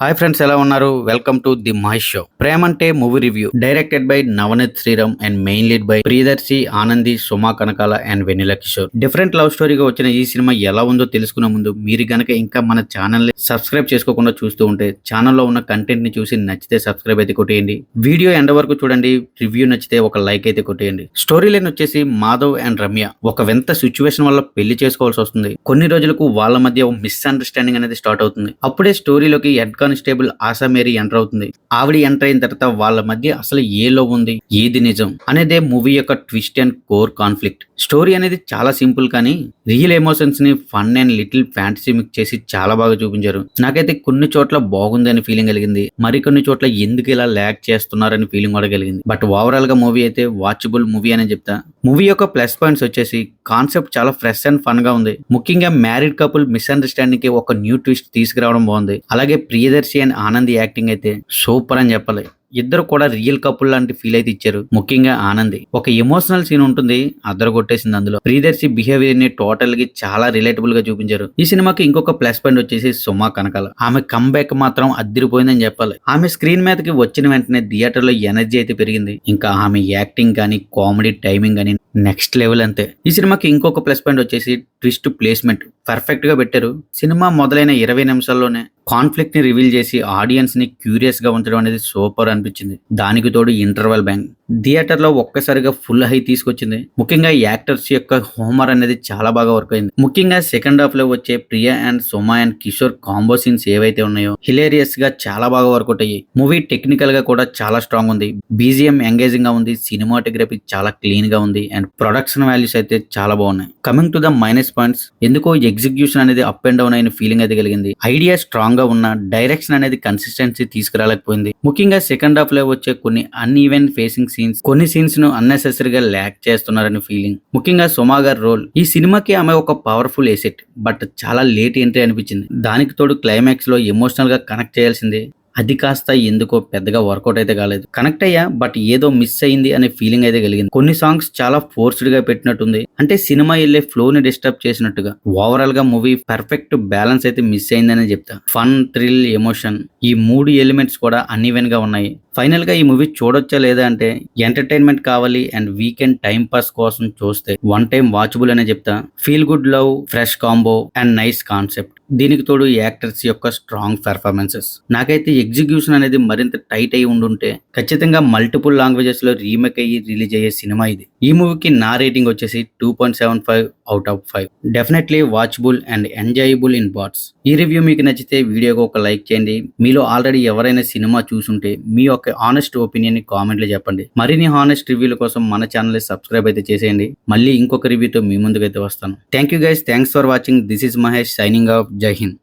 Hi friends ఎలా ఉన్నారు? Welcome to the my show. Premante movie review. Directed by Navaneeth Sriram and main lead by Priyadarshi Anandi Suma Kanakala and Vennela Kishore. Different love స్టోరీగా వచ్చిన ఈ cinema ఎలా ఉందో తెలుసుకునే ముందు మీరు గనక ఇంకా మన ఛానల్ సబ్స్క్రైబ్ చేసుకోకుండా చూస్తూ ఉంటే ఛానల్లో ఉన్న కంటెంట్ని చూసి నచ్చితే సబ్స్క్రైబ్ అయితే కొట్టేయండి. వీడియో ఎండ వరకు చూడండి. రివ్యూ నచ్చితే ఒక లైక్ అయితే కొట్టేయండి. స్టోరీ లైన్ వచ్చేసి మాధవ్ అండ్ రమ్య. ఒక వింత సిచ్యువేషన్ వల్ల పెళ్ళి చేసుకోవాల్సి వస్తుంది. కొన్ని రోజులకు వాళ్ళ మధ్య మిస్అండర్స్టాండింగ్ అనేది స్టార్ట్ అవుతుంది. అప్పుడే స్టోరీలోకి head constable Asha Mary enter అవుతుంది. ఆవిడ ఎంటర్ అయిన తర్వాత వాళ్ళ మధ్య అసలు ఏ లో ఉంది? ఏది నిజం? అనేదే మూవీ యొక్క twist and core conflict. Story అనేది చాలా సింపుల్ కానీ రియల్ ఎమోషన్స్ని fun and little fantasy mix చేసి చాలా బాగా చూపించారు. నాకైతే కొన్ని చోట్ల బాగుంది అని ఫీలింగ్ కలిగింది. మరికొన్ని చోట్ల ఎందుకు ఇలా ల్యాక్ చేస్తున్నారని ఫీలింగ్ కూడా కలిగింది. బట్ ఓవరాల్గా మూవీ అయితే వాచబుల్ మూవీ అని చెప్తా. మూవీ యొక్క ప్లస్ పాయింట్స్ వచ్చేసి కాన్సెప్ట్ చాలా ఫ్రెష్ అండ్ ఫన్గా ఉంది. ముఖ్యంగా మ్యారీడ్ కపుల్ మిస్అండర్స్టాండింగ్కి ఒక న్యూ ట్విస్ట్ తీసుకురావడం బాగుంది. అలాగే ప్రియదర్శి అండ్ ఆనంద్ యాక్టింగ్ అయితే సూపర్ అని చెప్పాలి. ఇద్దరు కూడా రియల్ కపుల్ లాంటి ఫీల్ అయితే ఇచ్చారు. ముఖ్యంగా ఆనంది. ఒక ఎమోషనల్ సీన్ ఉంటుంది అద్దరు కొట్టేసింది అందులో. ప్రియదర్శి బిహేవియర్ని టోటల్గా చాలా రిలేటబుల్గా చూపించారు. ఈ సినిమాకి ఇంకొక ప్లస్ పాయింట్ వచ్చేసి సుమా కనకాల. ఆమె కంబ్యాక్ మాత్రం అద్దిరిపోయిందని చెప్పాలి. ఆమె స్క్రీన్ మీదకి వచ్చిన వెంటనే థియేటర్లో ఎనర్జీ అయితే పెరిగింది. ఇంకా ఆమె యాక్టింగ్ కానీ కామెడీ టైమింగ్ కానీ నెక్స్ట్ లెవెల్ అంతే. ఈ సినిమాకి ఇంకొక ప్లస్ పాయింట్ వచ్చేసి ట్విస్ట్ ప్లేస్మెంట్ పర్ఫెక్ట్గా పెట్టారు. సినిమా మొదలైన ఇరవై నిమిషాల్లోనే కాన్ఫ్లిక్ట్ని రివీల్ చేసి ఆడియన్స్ని క్యూరియస్గా ఉంచడం అనేది సూపర్ అనిపించింది. దానికి తోడు ఇంటర్వెల్ బ్యాంక్ థియేటర్లో ఒక్కసారిగా ఫుల్ హై తీసుకొచ్చింది. ముఖ్యంగా యాక్టర్స్ యొక్క హోమర్ అనేది చాలా బాగా వర్క్ అయింది. ముఖ్యంగా సెకండ్ హాఫ్లో వచ్చే Priya and Soma and Kishore combo scenes ఏవైతే ఉన్నాయో హిలేరియస్గా చాలా బాగా వర్క్ అయ్యాయి. మూవీ టెక్నికల్గా కూడా చాలా స్ట్రాంగ్ ఉంది. బీజిఎం ఎంగేజింగ్గా ఉంది. సినిమాటోగ్రఫీ చాలా క్లీన్గా ఉంది. అండ్ ప్రొడక్షన్ వాల్యూస్ అయితే చాలా బాగున్నాయి. Coming to the minus points ఎందుకో ఎగ్జిక్యూషన్ అనేది అప్ అండ్ డౌన్ అయిన ఫీలింగ్ అయితే కలిగింది. ఐడియా స్ట్రాంగ్గా ఉన్న డైరెక్షన్ అనేది కన్సిస్టెన్సీ తీసుకురాలేకపోయింది. ముఖ్యంగా సెకండ్ హాఫ్లో వచ్చే కొన్ని అన్ఈవెన్ ఫేసింగ్ సీన్స్ కొన్ని సీన్స్ను అన్నెసెసరీగా ల్యాక్ చేస్తున్నారని ఫీలింగ్ ముఖ్యంగా సుమా గారి రోల్ ఈ సినిమాకి ఆమె ఒక పవర్ఫుల్ ఎసెట్ బట్ చాలా లేట్ ఎంట్రీ అనిపించింది. దానికి తోడు క్లైమాక్స్లో ఎమోషనల్గా కనెక్ట్ చేయాల్సింది. అది కాస్త ఎందుకో పెద్దగా వర్కౌట్ అయితే కాలేదు. కనెక్ట్ అయ్యా బట్ ఏదో మిస్ అయింది అనే ఫీలింగ్ అయితే కలిగింది. కొన్ని సాంగ్స్ చాలా ఫోర్స్డ్గా పెట్టినట్టుంది. అంటే సినిమా వెళ్ళే ఫ్లో ని డిస్టర్బ్ చేసినట్టుగా. ఓవరాల్గా మూవీ పర్ఫెక్ట్ బ్యాలెన్స్ అయితే మిస్ అయిందని చెప్తా. ఫన్ థ్రిల్ ఎమోషన్ ఈ మూడు ఎలిమెంట్స్ కూడా అన్ఈవెన్గా ఉన్నాయి. ఫైనల్గా ఈ మూవీ చూడొచ్చా లేదా అంటే ఎంటర్టైన్మెంట్ కావాలి అండ్ వీకెండ్ టైం పాస్ కోసం చూస్తే వన్ టైం వాచబుల్ అనే చెప్తా. Feel good love fresh combo and nice concept దీనికి తోడు యాక్టర్స్ యొక్క స్ట్రాంగ్ పెర్ఫార్మెన్సెస్ నాకైతే ఎగ్జిక్యూషన్ అనేది మరింత టైట్ అయి ఉండుంటే ఖచ్చితంగా మల్టిపుల్ లాంగ్వేజెస్లో రీమేక్ అయ్యి రిలీజ్ అయ్యే సినిమా ఇది. ఈ మూవీకి నా రేటింగ్ వచ్చేసి two point seven five out of five definitely watchable and enjoyable in parts ఈ రివ్యూ మీకు నచ్చితే వీడియోకి ఒక లైక్ చేయండి. మీ మీలో ఆల్రెడీ ఎవరైనా సినిమా చూసుంటే మీ యొక్క ఆనెస్ట్ ఒపీనియన్ని కామెంట్లో చెప్పండి. మరిన్ని హానెస్ట్ రివ్యూల కోసం మన ఛానల్ సబ్స్క్రైబ్ అయితే చేసేయండి. మళ్ళీ ఇంకొక రివ్యూతో మీ ముందుకైతే వస్తాను. Thank you guys thanks for watching this is Mahesh signing off Jai Hind